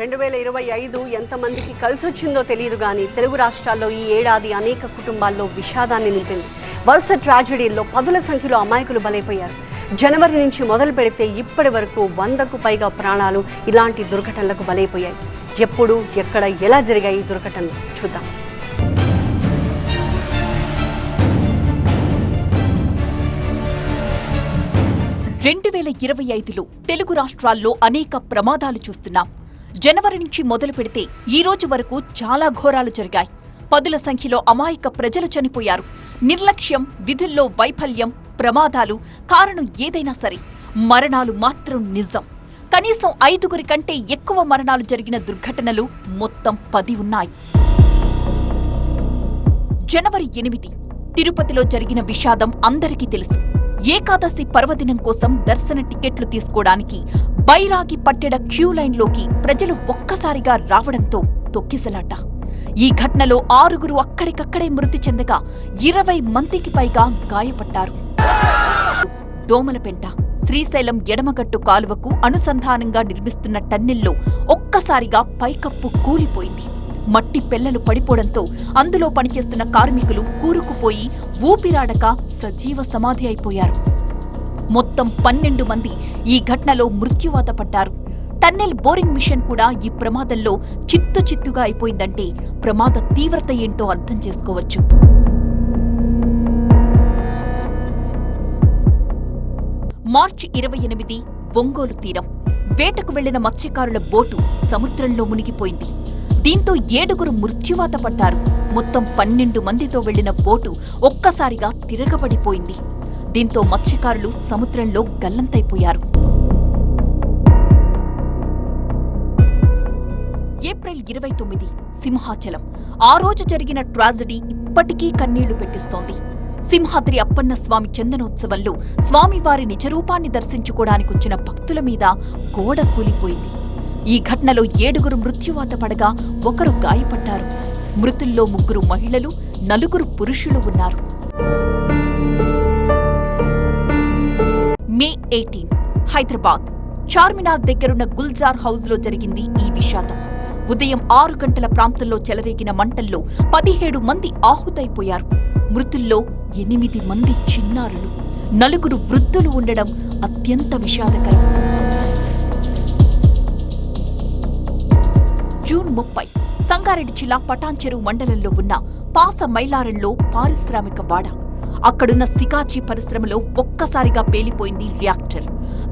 రెండు వేల ఇరవై ఐదు ఎంతమందికి కలిసి వచ్చిందో తెలియదు కానీ తెలుగు రాష్ట్రాల్లో ఈ ఏడాది అనేక కుటుంబాల్లో విషాదాన్ని నింపింది. వరుస ట్రాజడీల్లో పదుల సంఖ్యలో అమాయకులు బలైపోయారు. జనవరి నుంచి మొదలు పెడితే ఇప్పటి వరకు వందకు పైగా ప్రాణాలు ఇలాంటి దుర్ఘటనలకు బలైపోయాయి. ఎప్పుడు ఎక్కడ ఎలా జరిగాయి దుర్ఘటనలు? చూద్దాం. రెండు వేల ఇరవై ఐదులో తెలుగు రాష్ట్రాల్లో అనేక ప్రమాదాలు చూస్తున్నాం. జనవరి నుంచి మొదలు పెడితే ఈ రోజు వరకు చాలా ఘోరాలు జరిగాయి. పదుల సంఖ్యలో అమాయక ప్రజలు చనిపోయారు. నిర్లక్ష్యం విధుల్లో వైఫల్యం ప్రమాదాలు కారణం ఏదైనా సరే మరణాలు మాత్రం నిజం. కనీసం ఐదుగురి కంటే ఎక్కువ మరణాలు జరిగిన దుర్ఘటనలు మొత్తం పది ఉన్నాయి. జనవరి ఎనిమిది తిరుపతిలో జరిగిన విషాదం అందరికీ తెలుసు. ఏకాదశి పర్వదినం కోసం దర్శన టికెట్లు తీసుకోవడానికి బైరాగి పట్టెడ క్యూ లైన్లోకి ప్రజలు ఒక్కసారిగా రావడంతో తొక్కిసలాట. ఈ ఘటనలో ఆరుగురు అక్కడికక్కడే మృతి చెందగా ఇరవై మందికి పైగా గాయపడ్డారు. దోమలపెంట శ్రీశైలం ఎడమగట్టు కాలువకు అనుసంధానంగా నిర్మిస్తున్న టన్నెల్లో ఒక్కసారిగా పైకప్పు కూలిపోయింది. మట్టి పెళ్ళలు పడిపోవడంతో అందులో పనిచేస్తున్న కార్మికులు కూరుకుపోయి ఊపిరాడక సజీవ సమాధి అయిపోయారు. మొత్తం పన్నెండు మంది ఈ ఘటనలో మృత్యువాత పడ్డారు. టన్నెల్ బోరింగ్ మిషన్ కూడా ఈ ప్రమాదంలో చిత్తు చిత్తుగా అయిపోయిందంటే ప్రమాద తీవ్రత ఏంటో అర్థం చేసుకోవచ్చు. మార్చి ఇరవై ఎనిమిది ఒంగోలు తీరం. వేటకు వెళ్ళిన మత్స్యకారుల బోటు సముద్రంలో మునిగిపోయింది. దీంతో ఏడుగురు మృత్యువాత పడ్డారు. మొత్తం పన్నెండు మందితో వెళ్ళిన బోటు ఒక్కసారిగా తిరగబడిపోయింది. దీంతో మత్స్యకారులు సముద్రంలో గల్లంతైపోయారు. ఏప్రిల్ ఇరవై తొమ్మిది సింహాచలం. ఆ రోజు జరిగిన ట్రాజడీ ఇప్పటికీ కన్నీళ్ళు పెట్టిస్తోంది. సింహాద్రి అప్పన్న స్వామి చందనోత్సవంలో స్వామివారి నిజరూపాన్ని దర్శించుకోవడానికొచ్చిన భక్తుల మీద గోడ కూలిపోయింది. ఈ ఘటనలో ఏడుగురు మృత్యువాత పడగా ఒకరు గాయపడ్డారు. మృతుల్లో ముగ్గురు మహిళలు నలుగురు పురుషులు ఉన్నారు. మే ఎయిటీన్ హైదరాబాద్. చార్మినార్ దగ్గరున్న గుల్జార్ హౌస్లో జరిగింది ఈ విషాదం. ఉదయం ఆరు గంటల ప్రాంతంలో చెలరేగిన మంటల్లో పదిహేడు మంది ఆహుతైపోయారు. మృతుల్లో ఎనిమిది మంది చిన్నారులు. నలుగురు వృద్ధులు ఉండడం అత్యంత విషాదకరం. జూన్ ముప్పై సంగారెడ్డి జిల్లా పటాన్చెరు మండలంలో ఉన్న పాస మైలారంలో పారిశ్రామిక వాడ. అక్కడున్న సికాచి పరిశ్రమలో ఒక్కసారిగా పేలిపోయింది రియాక్టర్.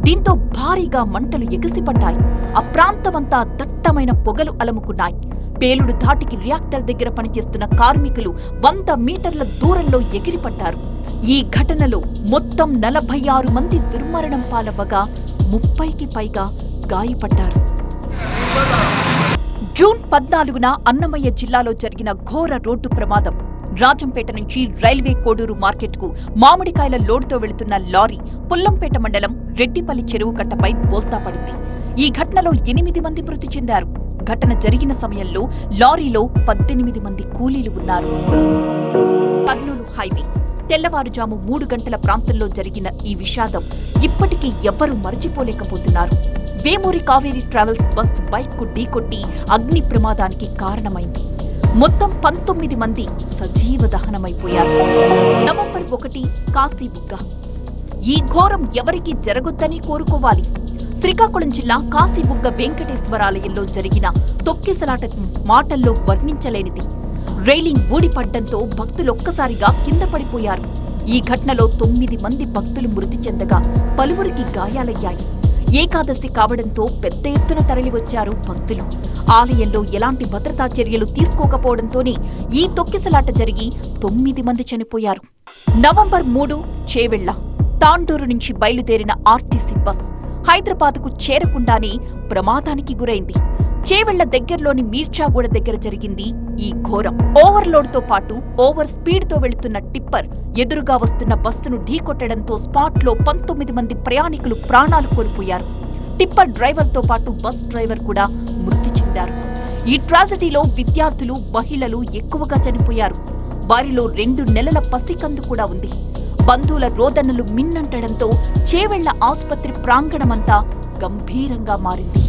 దీంతో భారీగా మంటలు ఎగిసిపడ్డాయి. ఆ ప్రాంతమంతా దట్టమైన పొగలు అలముకున్నాయి. పేలుడు ధాటికి రియాక్టర్ దగ్గర పనిచేస్తున్న కార్మికులు వంద మీటర్ల దూరంలో ఎగిరిపడ్డారు. ఈ ఘటనలో మొత్తం నలభై ఆరు మంది దుర్మరణం పాలవ్వగా ముప్పైకి పైగా గాయపడ్డారు. జూన్ పద్నాలుగున అన్నమయ్య జిల్లాలో జరిగిన ఘోర రోడ్డు ప్రమాదం. రాజంపేట నుంచి రైల్వే కోడూరు మార్కెట్కు మామిడికాయల లోడుతో వెళుతున్న లారీ పుల్లంపేట మండలం రెడ్డిపల్లి చెరువు కట్టపై బోల్తా పడింది. ఈ ఘటనలో ఎనిమిది మంది మృతి చెందారు. ఘటన జరిగిన సమయంలో లారీలో పద్దెనిమిది మంది కూలీలు ఉన్నారు. కర్నూలు హైవే. తెల్లవారుజాము మూడు గంటల ప్రాంతంలో జరిగిన ఈ విషాదం ఇప్పటికీ ఎవ్వరూ మరచిపోలేకపోతున్నారు. వేమూరి కావేరి ట్రావెల్స్ బస్ బైక్కు ఢీకొట్టి అగ్ని ప్రమాదానికి కారణమైంది. మొత్తం పంతొమ్మిది మంది సజీవ దహనమైపోయారు. నవంబర్ ఒకటి కాశీబుగ్గ. ఈ ఘోరం ఎవరికీ జరగొద్దని కోరుకోవాలి. శ్రీకాకుళం జిల్లా కాశీబుగ్గ వెంకటేశ్వరాలయంలో జరిగిన తొక్కిసలాట మాటల్లో వర్ణించలేనిది. రైలింగ్ ఊడిపడ్డంతో భక్తులొక్కసారిగా కింద పడిపోయారు. ఈ ఘటనలో తొమ్మిది మంది భక్తులు మృతి చెందగా పలువురికి గాయాలయ్యాయి. ఏకాదశి కావడంతో పెద్ద ఎత్తున తరలివచ్చారు భక్తులు ఆలయంలో ఎలాంటి భద్రతా చర్యలు తీసుకోకపోవడంతోనే ఈ తొక్కిసలాట జరిగి తొమ్మిది మంది చనిపోయారు. నవంబర్ మూడు చేవెళ్ళ తాండూరు నుంచి బయలుదేరిన ఆర్టీసీ బస్ హైదరాబాద్కు చేరకుండానే ప్రమాదానికి గురైంది. చేవెళ్ళ దగ్గరలోని మీర్చాగూడ దగ్గర జరిగింది ఈ ఘోరం. ఓవర్లోడ్తో పాటు ఓవర్ స్పీడ్తో వెళుతున్న టిప్పర్ ఎదురుగా వస్తున్న బస్సును ఢీకొట్టడంతో స్పాట్లో పంతొమ్మిది మంది ప్రయాణికులు ప్రాణాలు కోల్పోయారు. టిప్పర్ డ్రైవర్తో పాటు బస్ డ్రైవర్ కూడా మృతి చెందారు. ఈ ట్రాజడీలో విద్యార్థులు మహిళలు ఎక్కువగా చనిపోయారు. వారిలో రెండు నెలల పసికందు కూడా ఉంది. బంధువుల రోదనలు మిన్నంటడంతో చేవెళ్ళ ఆసుపత్రి ప్రాంగణమంతా గంభీరంగా మారింది.